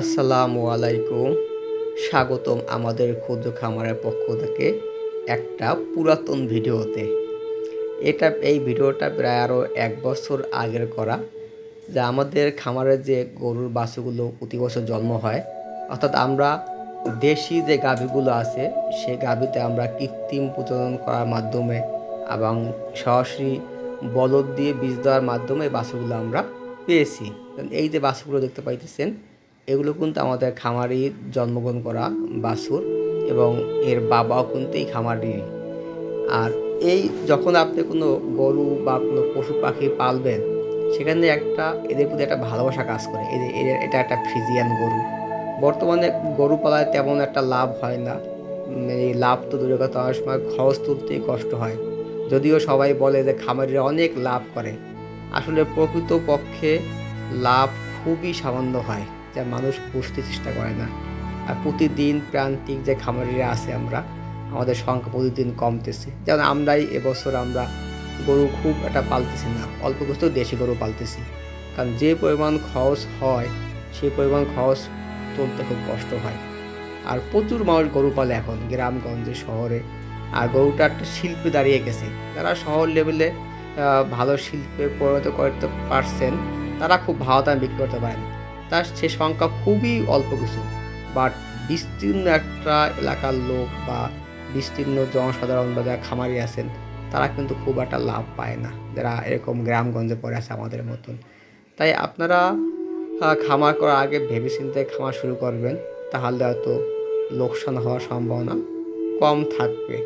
আসসালামু আলাইকুম। স্বাগতম আমাদের ক্ষুদ্র খামারের পক্ষ থেকে একটা পুরাতন ভিডিওতে। এটা এই ভিডিওটা প্রায় আরও এক বছর আগের করা, যা আমাদের খামারের যে গরুর বাছুরগুলো প্রতি বছর জন্ম হয়, অর্থাৎ আমরা দেশি যে গাভীগুলো আছে সেই গাভীতে আমরা কৃত্রিম প্রচলন করার মাধ্যমে এবং সরাসরি বলদ দিয়ে বীজ দেওয়ার মাধ্যমে বাছুরগুলো আমরা পেয়েছি। এই যে বাছুরগুলো দেখতে পাইতেছেন এগুলো কিন্তু আমাদের খামারি জন্মগ্রহণ করা বাছুর এবং এর বাবাও কিন্তু এই খামারি আর এই যখন আপনি কোনো গরু বা কোনো পশু পাখি পালবেন, সেখানে একটা এদের প্রতি একটা ভালোবাসা কাজ করে। এদের এদের- এটা একটা ফ্রিজিয়ান গরু। বর্তমানে গরু পালায় তেমন একটা লাভ হয় না। এই লাভ তো দূরে কথা, অনেক সময় খরচ তুলতেই কষ্ট হয়। যদিও সবাই বলে যে খামারিরা অনেক লাভ করে। আসলে প্রকৃত পক্ষে লাভ খুবই সামান্য হয়। যা মানুষ পুষতে চেষ্টা করে না। আর প্রতিদিন প্রান্তিক যে খামারিরা আছে আমরা, আমাদের সংখ্যা প্রতিদিন কমতেছে। যেমন আমরাই এবছর আমরা গরু খুব একটা পালতেছি না। অল্প কিছু দেশি গরু পালতেছি। কারণ যে পরিমাণ খরচ হয়, সেই পরিমাণ খরচ তুলতে খুব কষ্ট হয়। আর প্রচুর মানুষ গরু পালে এখন গ্রামগঞ্জে, শহরে। আর গরুটা একটা শিল্পে দাঁড়িয়ে গেছে। যারা শহর লেভেলে ভালো শিল্পে পরিণত করতে পারছেন, তারা খুব ভালো দামে বিক্রি করতে পারেন। তার সে সংখ্যা খুবই অল্প কিছু। বাট বিস্তীর্ণ একটা এলাকার লোক বা বিস্তীর্ণ জনসাধারণ বা যারা খামারি আছেন, তারা কিন্তু খুব একটা লাভ পায় না। যারা এরকম গ্রামগঞ্জে পড়ে আছে আমাদের মতন। তাই আপনারা খামার করার আগে ভেবেচিন্তে খামার শুরু করবেন, তাহলে হয়তো লোকসান হওয়ার সম্ভাবনা কম থাকবে।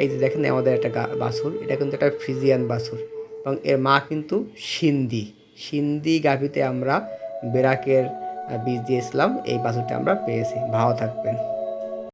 এই যে দেখেন আমাদের একটা বাছুর, এটা কিন্তু একটা ফ্রিজিয়ান বাছুর এবং এর মা কিন্তু সিন্ধি। সিন্ধি গাভিতে আমরা বেরাকের বীজ দিয়েছিলাম এই বাছুরটা আমরা পেয়েছি। ভালো থাকবেন।